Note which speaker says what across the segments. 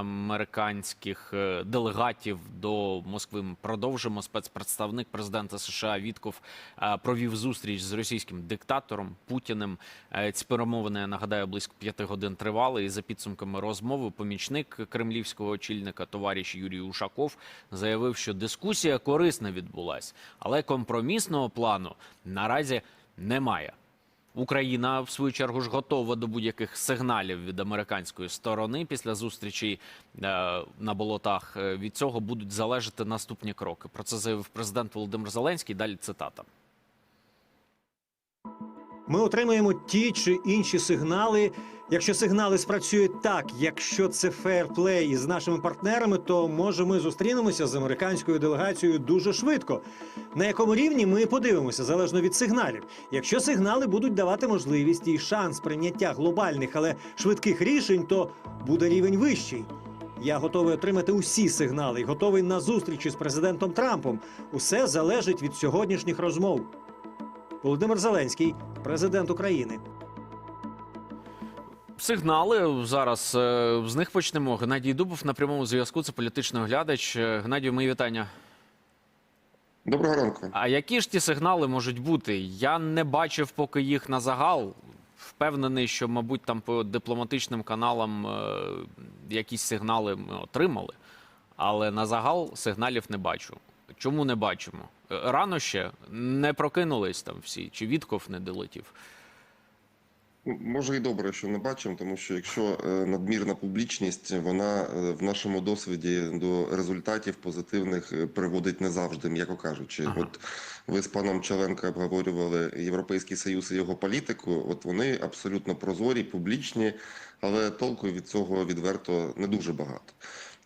Speaker 1: американських е, делегатів до Москви. Ми продовжимо. Спецпредставник президента США Вітков е, провів зустріч з російським диктатором Путіним. Е, Ці перемовини нагадаю близько п'яти годин тривали. І за підсумками розмови, помічник кремлівського очільника товариш Юрій Ушаков заявив, що дискусія корисна відбулась, але компромісного плану наразі немає. Україна в свою чергу ж готова до будь-яких сигналів від американської сторони після зустрічі е, на болотах. Е, Від цього будуть залежати наступні кроки. Про це заявив президент Володимир Зеленський. Далі цитата.
Speaker 2: Ми отримаємо ті чи інші сигнали. Якщо сигнали спрацюють так, якщо це фейрплей із нашими партнерами, то може ми зустрінемося з американською делегацією дуже швидко. На якому рівні ми подивимося залежно від сигналів. Якщо сигнали будуть давати можливість і шанс прийняття глобальних, але швидких рішень, то буде рівень вищий. Я готовий отримати усі сигнали готовий на зустрічі з президентом Трампом. Усе залежить від сьогоднішніх розмов. Володимир Зеленський, президент України.
Speaker 1: Сигнали зараз е, з них почнемо. Геннадій Дубов на прямому зв'язку. Це політичний оглядач. Е, Геннадію, мої вітання.
Speaker 3: Доброго ранку.
Speaker 1: А які ж ті сигнали можуть бути? Я не бачив поки їх на загал. Впевнений, що, мабуть, там по дипломатичним каналам е, якісь сигнали ми отримали, але на загал сигналів не бачу. Чому не бачимо? Рано ще не прокинулись там всі, чи Вітков не долетів.
Speaker 3: Може і добре, що не бачимо, тому що якщо е, надмірна публічність, вона е, в нашому досвіді до результатів позитивних е, приводить не завжди, м'яко кажучи.
Speaker 1: Ага.
Speaker 3: От ви з паном Челенко обговорювали Європейський Союз і його політику. От вони абсолютно прозорі, публічні, але толку від цього відверто не дуже багато.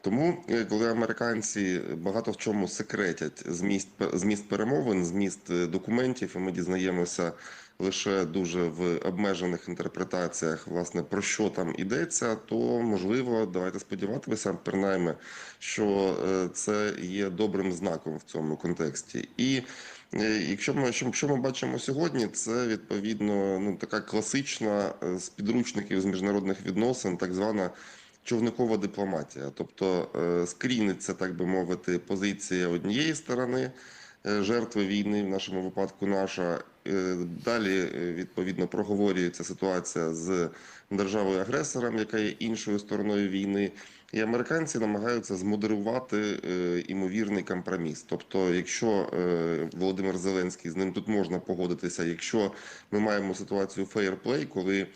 Speaker 3: Тому, е, коли американці багато в чому секретять зміст зміст перемовин, зміст е, документів, і ми дізнаємося лише дуже в обмежених інтерпретаціях, власне, про що там ідеться, то можливо, давайте сподіватися, принаймні, що е, це є добрим знаком в цьому контексті. І якщо ми що, що ми бачимо сьогодні, це відповідно ну така класична з підручників з міжнародних відносин, так звана. Човникова дипломатія, тобто е, скріниться, так би мовити, позиція однієї сторони е, жертви війни, в нашому випадку наша. Е, Далі відповідно проговорюється ситуація з державою агресором, яка є іншою стороною війни. І американці намагаються змодерувати імовірний компроміс. Тобто, якщо Володимир Зеленський з ним тут можна погодитися, якщо ми маємо ситуацію фейерплей, коли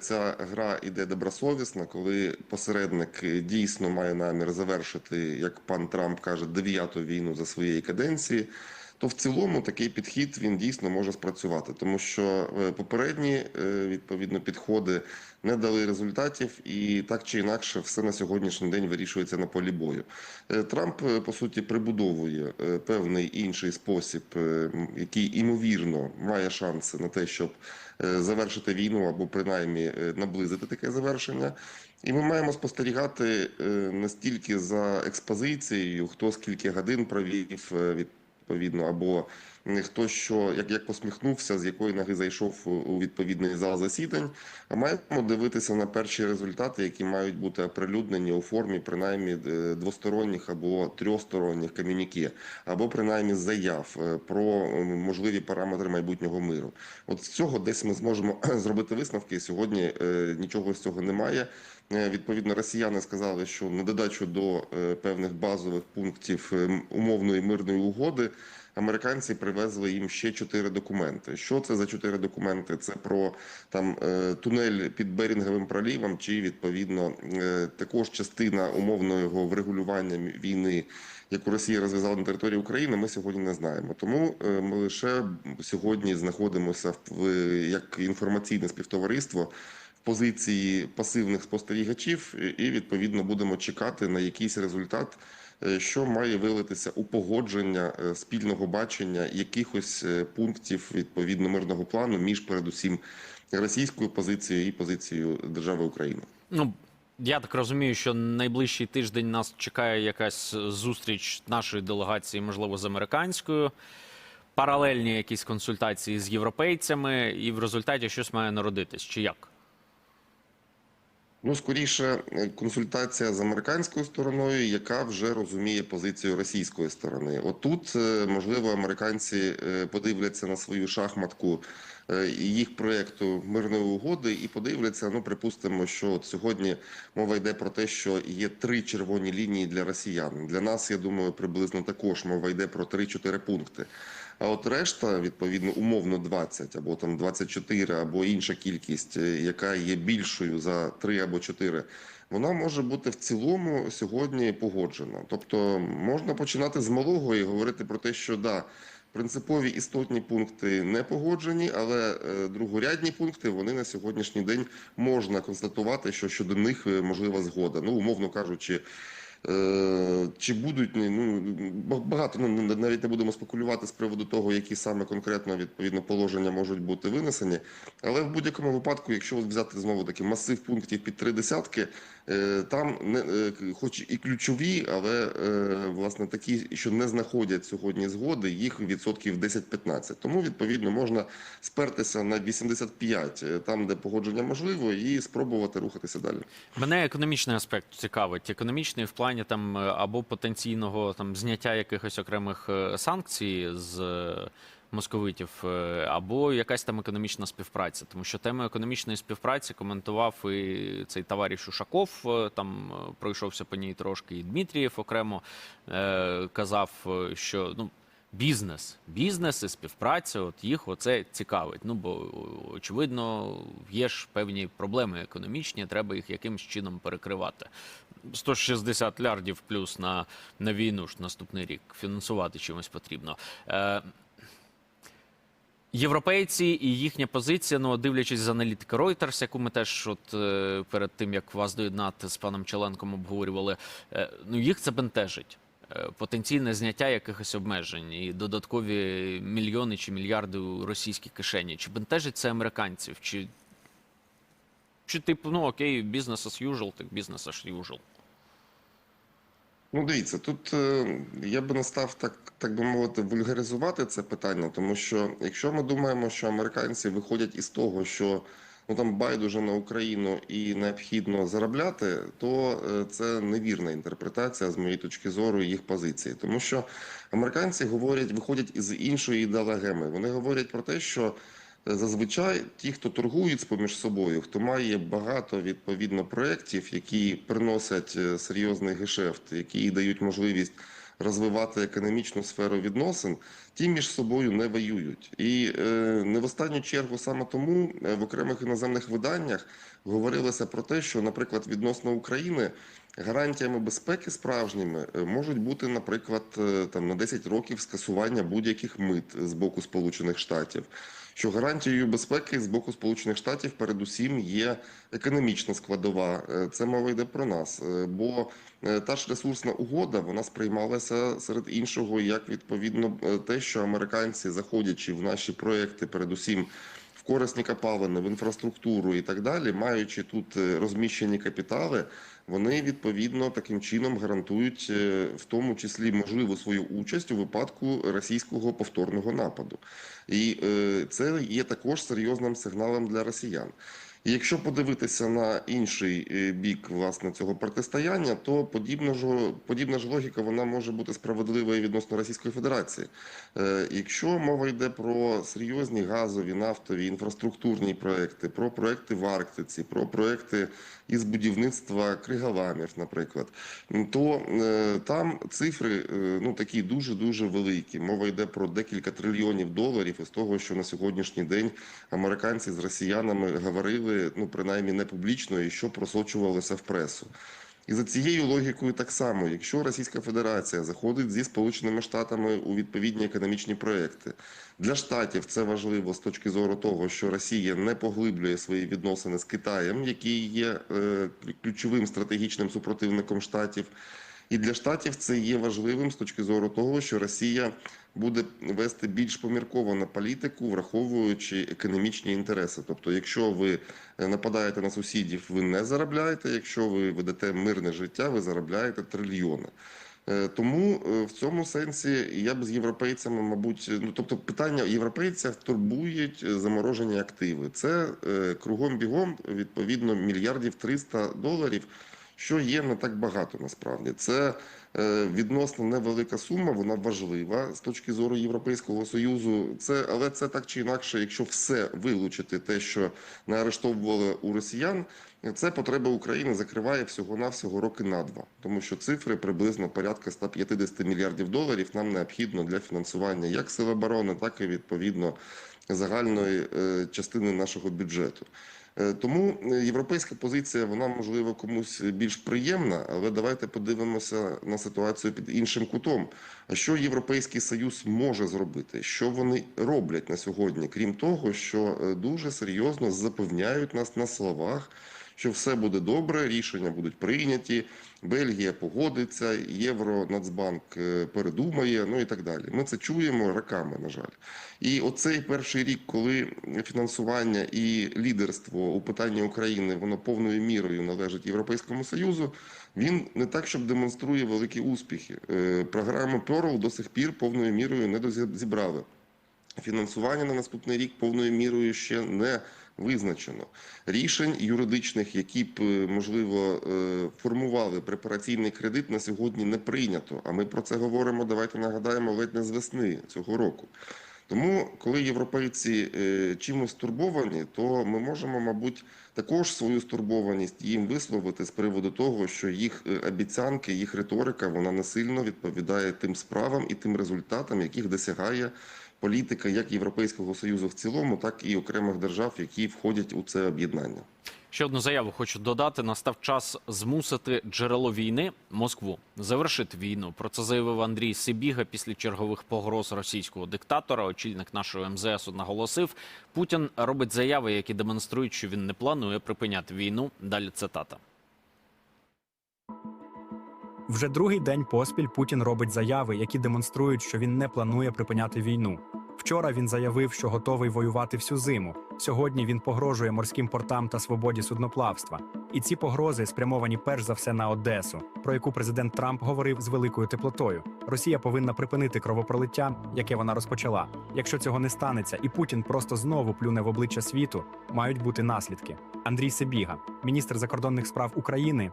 Speaker 3: Ця гра іде добросовісно, коли посередник е, дійсно має намір завершити, як пан Трамп каже, дев'яту війну за своєї каденції. То в цілому такий підхід він дійсно може спрацювати, тому що е, попередні е, відповідно підходи не дали результатів, і так чи інакше, все на сьогоднішній день вирішується на полі бою. Е, Трамп по суті прибудовує певний інший спосіб, який імовірно має шанси на те, щоб завершити війну або принаймні наблизити таке завершення. І ми маємо спостерігати е, не стільки за експозицією, хто скільки годин провів е, відповідно, або хто що як, як посміхнувся, з якої ноги зайшов у- відповідний зал засідань. А маємо дивитися на перші результати, які мають бути оприлюднені у формі принаймні е, двосторонніх або трьохсторонніх комюніке, або принаймні заяв е, про можливі параметри майбутнього миру. От з цього десь ми зможемо зробити висновки. Сьогодні е, нічого з цього немає. Відповідно, росіяни сказали, що на додачу до певних базових пунктів е, умовної мирної угоди. Американці привезли їм ще чотири документи. Що це за чотири документи? Це про там е, тунель під Берінговим пролівом, чи відповідно е, також частина умовного врегулювання війни, яку Росія розв'язала на території України. Ми сьогодні не знаємо. Тому е, ми лише сьогодні знаходимося в як інформаційне співтовариство позиції пасивних спостерігачів, і відповідно будемо чекати на якийсь результат, що має вилитися у погодження е, спільного бачення якихось е, пунктів відповідно мирного плану між передусім російською позицією і позицією держави Україна.
Speaker 1: Ну, я так розумію, що найближчий тиждень нас чекає якась зустріч нашої делегації, можливо, з американською. Паралельні якісь консультації з європейцями, і в результаті щось має народитись. Чи як?
Speaker 3: Ну, скоріше, е, консультація з американською стороною, яка вже розуміє позицію російської сторони. Отут, е, можливо, американці е, подивляться на свою шахматку їх проєкту мирної угоди і подивляться. Ну, припустимо, що от сьогодні мова йде про те, що є три червоні лінії для росіян. Для нас, я думаю, приблизно також мова йде про 3-4 пункти. А от решта, відповідно, умовно 20 або там 24, або інша кількість, е, яка є більшою за 3 або 4, вона може бути в цілому сьогодні погоджена. Тобто можна починати з малого і говорити про те, що да, принципові істотні пункти не погоджені, але е, другорядні пункти вони на сьогоднішній день можна констатувати, що щодо них е, можлива згода. Ну, умовно кажучи. Е, Чи будуть ну багато ну навіть не будемо спекулювати з приводу того, які саме конкретно відповідно положення можуть бути винесені. Але в будь-якому випадку, якщо взяти знову таки масив пунктів під три десятки, там не е, хоч і ключові, але е, власне такі, що не знаходять сьогодні згоди, їх відсотків 10-15. Тому відповідно можна спертися на 85, е, там де погодження можливо, і спробувати рухатися далі.
Speaker 1: Мене економічний аспект цікавить. Економічний в плані там е, або потенційного там зняття якихось окремих е, санкцій з е, московитів, е, або якась там економічна співпраця. Тому що тему економічної співпраці коментував і цей товариш Ушаков, е, там е, пройшовся по ній трошки, і Дмитрієв окремо казав, що ну. Бізнес, бізнес і співпраця, от їх оце цікавить. Ну бо очевидно, є ж певні проблеми економічні, треба їх якимось чином перекривати. 160 лярдів плюс на, на війну ж наступний рік фінансувати чимось потрібно. Е, Європейці і їхня позиція, ну дивлячись з аналітики Reuters, яку ми теж от е, перед тим як вас доєднати з паном Челенком обговорювали, е, ну їх це бентежить. Е, Потенційне зняття якихось обмежень і додаткові мільйони чи мільярди у російській кишені. Чи бентежить це американців? Чи, чи типу, ну окей, бізнес as usual, так бізнес as usual?
Speaker 3: Ну, дивіться, тут е, я би не став так, так би мовити, вульгаризувати це питання, тому що якщо ми думаємо, що американці виходять із того, що ну там байдуже на Україну і необхідно заробляти, то е, це невірна інтерпретація з моєї точки зору їх позиції, тому що американці говорять, виходять із іншої ідеологеми. Вони говорять про те, що Зазвичай ті, хто торгують поміж собою, хто має багато відповідно проєктів, які приносять е, серйозний гешефт, які дають можливість розвивати економічну сферу відносин, ті між собою не воюють. І е, не в останню чергу саме тому е, в окремих іноземних виданнях говорилося про те, що, наприклад, відносно України гарантіями безпеки справжніми е, можуть бути, наприклад, там на 10 років скасування будь-яких мит з боку Сполучених Штатів. Що гарантією безпеки з боку Сполучених Штатів передусім є економічна складова. Е, Це мова йде про нас. Е, Бо е, та ж ресурсна угода вона сприймалася серед іншого як відповідно те, що американці, заходячи в наші проекти, передусім корисні копалини, в інфраструктуру і так далі, маючи тут е, розміщені капітали, вони відповідно таким чином гарантують е, в тому числі можливу свою участь у випадку російського повторного нападу. І е, це є також серйозним сигналом для росіян. Якщо подивитися на інший е, бік власне цього протистояння, то подібна ж подібна ж логіка вона може бути справедливою відносно Російської Федерації. Е, Якщо мова йде про серйозні газові, нафтові, інфраструктурні проекти, про проекти в Арктиці, про проекти із будівництва криголамів, наприклад, то е, там цифри ну такі дуже дуже великі. Мова йде про декілька трильйонів доларів із того, що на сьогоднішній день американці з росіянами говорили, ну принаймні не публічно, і що просочувалося в пресу. І за цією логікою так само, якщо Російська Федерація заходить зі Сполученими Штатами у відповідні економічні проекти, для штатів це важливо з точки зору того, що Росія не поглиблює свої відносини з Китаєм, який є е, ключовим стратегічним супротивником штатів. І для штатів це є важливим з точки зору того, що Росія буде вести більш помірковану політику, враховуючи економічні інтереси. Тобто, якщо ви е, нападаєте на сусідів, ви не заробляєте. Якщо ви ведете мирне життя, ви заробляєте трильйони. Е, Тому е, в цьому сенсі я б з європейцями, мабуть, ну тобто питання європейців турбують заморожені активи. Це кругом бігом відповідно мільярдів 300 доларів, що є не так багато насправді. Це е, відносно невелика сума, вона важлива з точки зору Європейського союзу. Це але це так чи інакше, якщо все вилучити, те, що наарештовували у росіян. Це потреба України закриває всього навсього роки на два, тому що цифри приблизно порядка 150 мільярдів доларів нам необхідно для фінансування як сил оборони, так і відповідно загальної е, частини нашого бюджету. Е, Тому е, європейська позиція, вона можливо комусь більш приємна, але давайте подивимося на ситуацію під іншим кутом. А що Європейський Союз може зробити? Що вони роблять на сьогодні? Крім того, що е, дуже серйозно запевняють нас на словах, що все буде добре, рішення будуть прийняті. Бельгія погодиться, Євро Нацбанк е, передумає, ну і так далі. Ми це чуємо роками, на жаль. І оцей перший рік, коли фінансування і лідерство у питанні України воно повною мірою належить Європейському Союзу, він не так, щоб демонструє великі успіхи. Е, Програму Pearl до сих пір повною мірою не дозібрали. Фінансування на наступний рік повною мірою ще не визначено. Рішень юридичних, які б е, можливо е, формували препараційний кредит, на сьогодні не прийнято. А ми про це говоримо. Давайте нагадаємо ледь не з весни цього року. Тому, коли європейці е, чимось стурбовані, то ми можемо, мабуть, також свою стурбованість їм висловити з приводу того, що їх обіцянки, їх риторика, вона не відповідає тим справам і тим результатам, яких досягає політика як Європейського союзу в цілому, так і окремих держав, які входять у це об'єднання.
Speaker 1: Ще одну заяву хочу додати. Настав час змусити джерело війни Москву завершити війну. Про це заявив Андрій Сибіга після чергових погроз російського диктатора. Очільник нашого МЗС наголосив, Путін робить заяви, які демонструють, що він не планує припиняти війну. Далі цитата.
Speaker 4: Вже другий день поспіль Путін робить заяви, які демонструють, що він не планує припиняти війну. Вчора він заявив, що готовий воювати всю зиму. Сьогодні він погрожує морським портам та свободі судноплавства. І ці погрози спрямовані перш за все на Одесу, про яку президент Трамп говорив з великою теплотою. Росія повинна припинити кровопролиття, яке вона розпочала. Якщо цього не станеться, і Путін просто знову плюне в обличчя світу, мають бути наслідки. Андрій Сибіга, міністр закордонних справ України,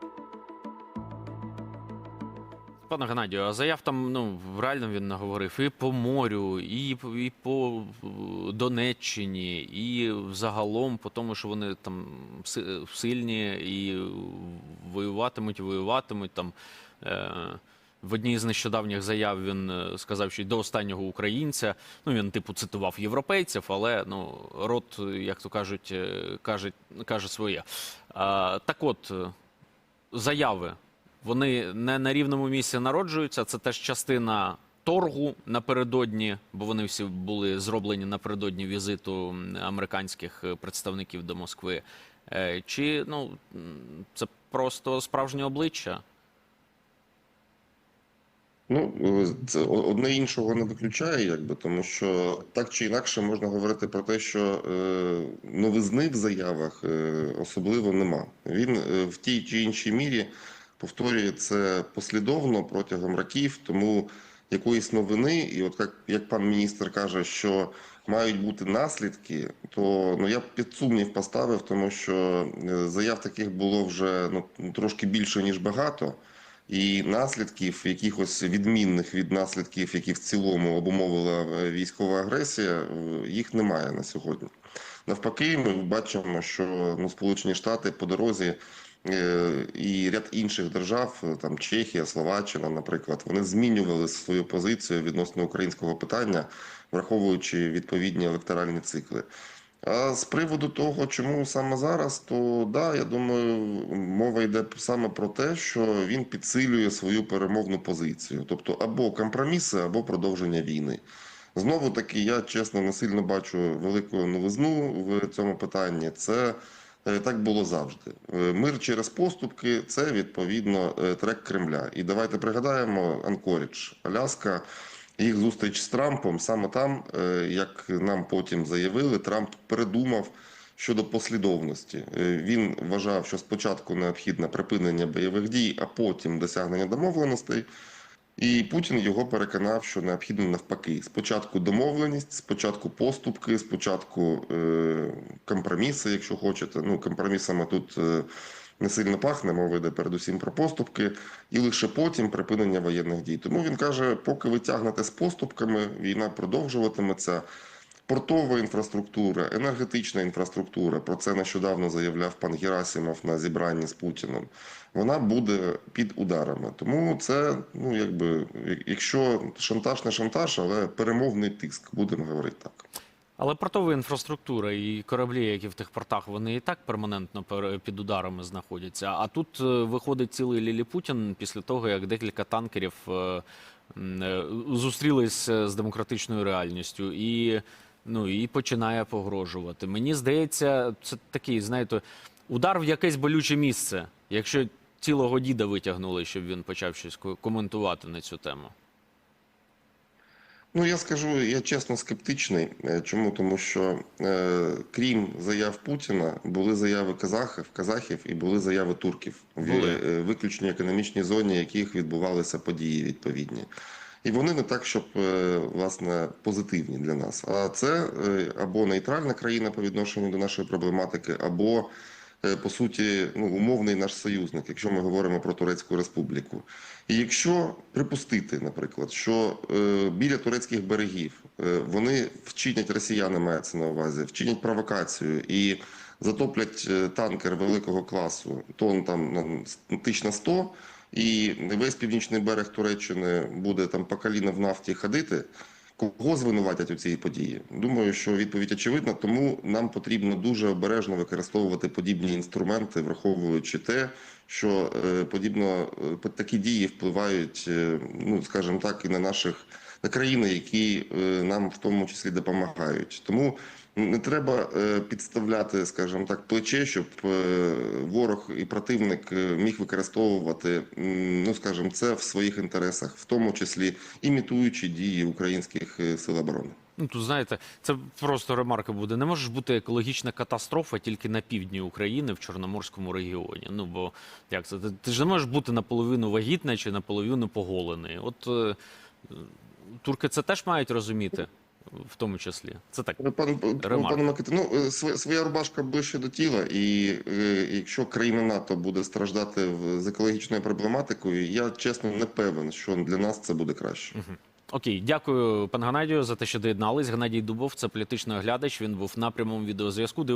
Speaker 1: Пане Геннадію, а заяв там ну реально він наговорив і по морю, і, і по е, Донеччині, і взагалом по тому, що вони там сильні і воюватимуть, воюватимуть там. Е- в одній з нещодавніх заяв він е, сказав, що й до останнього українця. Ну він типу цитував європейців, але ну рот, як то кажуть, е, каже, каже своє. А, так от заяви вони не на рівному місці народжуються. Це теж частина торгу напередодні, бо вони всі були зроблені напередодні візиту американських е, представників до Москви. Е, Чи ну це просто справжнє обличчя?
Speaker 3: Ну, е, це одне іншого не виключає, якби тому що так чи інакше можна говорити про те, що е, новизни в заявах е, особливо нема. Він е, в тій чи іншій мірі повторює це послідовно протягом років, тому якоїсь новини, і от як, як пан міністр каже, що мають бути наслідки, то ну я під сумнів поставив, тому що е, заяв таких було вже ну трошки більше ніж багато. І наслідків, якихось відмінних від наслідків, які в цілому обумовила е, військова агресія, е, їх немає на сьогодні. Навпаки, ми бачимо, що ну, Сполучені Штати по дорозі і ряд інших держав, е, там Чехія, Словаччина, наприклад, вони змінювали свою позицію відносно українського питання, враховуючи відповідні електоральні цикли. А з приводу того, чому саме зараз, то да, я думаю, мова йде саме про те, що він підсилює свою перемовну позицію, тобто або компроміси, або продовження війни. Знову таки, я чесно не сильно бачу велику новизну в цьому питанні. Це е, так було завжди. Е, Мир через поступки це відповідно е, трек Кремля. І давайте пригадаємо Анкорідж, Аляска. Їх зустріч з Трампом саме там, е, як нам потім заявили, Трамп передумав щодо послідовності. Е, Він вважав, що спочатку необхідне припинення бойових дій, а потім досягнення домовленостей. І Путін його переконав, що необхідно навпаки. Спочатку домовленість, спочатку поступки, спочатку е, компроміси, якщо хочете. Ну, компромісами тут е, не сильно пахне, мова йде передусім про поступки, і лише потім припинення воєнних дій. Тому він каже, поки ви тягнете з поступками, війна продовжуватиметься. Портова інфраструктура, енергетична інфраструктура, про це нещодавно заявляв пан Герасимов на зібранні з Путіним. Вона буде під ударами. Тому це, ну якби, якщо шантаж не шантаж, але перемовний тиск, будемо говорити так.
Speaker 1: Але портова інфраструктура і кораблі, які в тих портах, вони і так перманентно пер- під ударами знаходяться. А тут е, виходить цілий Ліліпутін після того, як декілька танкерів е, е, зустрілись з демократичною реальністю і, ну, і починає погрожувати. Мені здається, це такий, знаєте, удар в якесь болюче місце, якщо цілого діда витягнули, щоб він почав щось коментувати на цю тему.
Speaker 3: Ну я скажу, я чесно скептичний. Е, Чому? Тому що е, крім заяв Путіна, були заяви казахів, казахів і були заяви турків в
Speaker 1: Були.
Speaker 3: е, виключній економічній зоні, яких відбувалися події відповідні. І вони не так, щоб е, власне позитивні для нас. А це е, або нейтральна країна по відношенню до нашої проблематики, або е, по суті ну, умовний наш союзник, якщо ми говоримо про Турецьку Республіку. І якщо припустити, наприклад, що біля турецьких берегів вони вчинять росіяни, мається на увазі, вчинять провокацію і затоплять танкер великого класу, тон там на тисяч на 100, і весь північний берег Туреччини буде там по коліна в нафті ходити. Кого звинуватять у цій події? Думаю, що відповідь очевидна, тому нам потрібно дуже обережно використовувати подібні інструменти, враховуючи те, що е, подібно е, такі дії впливають, е, ну скажімо так, і на наших на країни, які нам в тому числі допомагають. Тому не треба е, підставляти, скажімо так, плече, щоб е, ворог і противник е, міг використовувати, ну скажімо, це в своїх інтересах, в тому числі імітуючи дії українських сил оборони.
Speaker 1: Ну тут знаєте, це просто ремарка буде. Не може бути екологічна катастрофа тільки на півдні України в Чорноморському регіоні. Ну бо як це? Ти, ти ж не можеш бути наполовину вагітна чи наполовину поголений. От е, турки це теж мають розуміти, в тому числі. Це так.
Speaker 3: Пан,
Speaker 1: пан
Speaker 3: пане Микита, ну е, своя рубашка ближче до тіла, і е, якщо країна НАТО буде страждати з екологічною проблематикою, я чесно не певен, що для нас це буде краще.
Speaker 1: Окей, дякую, пан Геннадію, за те, що доєднались. Геннадій Дубов, це політичний оглядач. Він був на прямому відеозв'язку. Дивимося.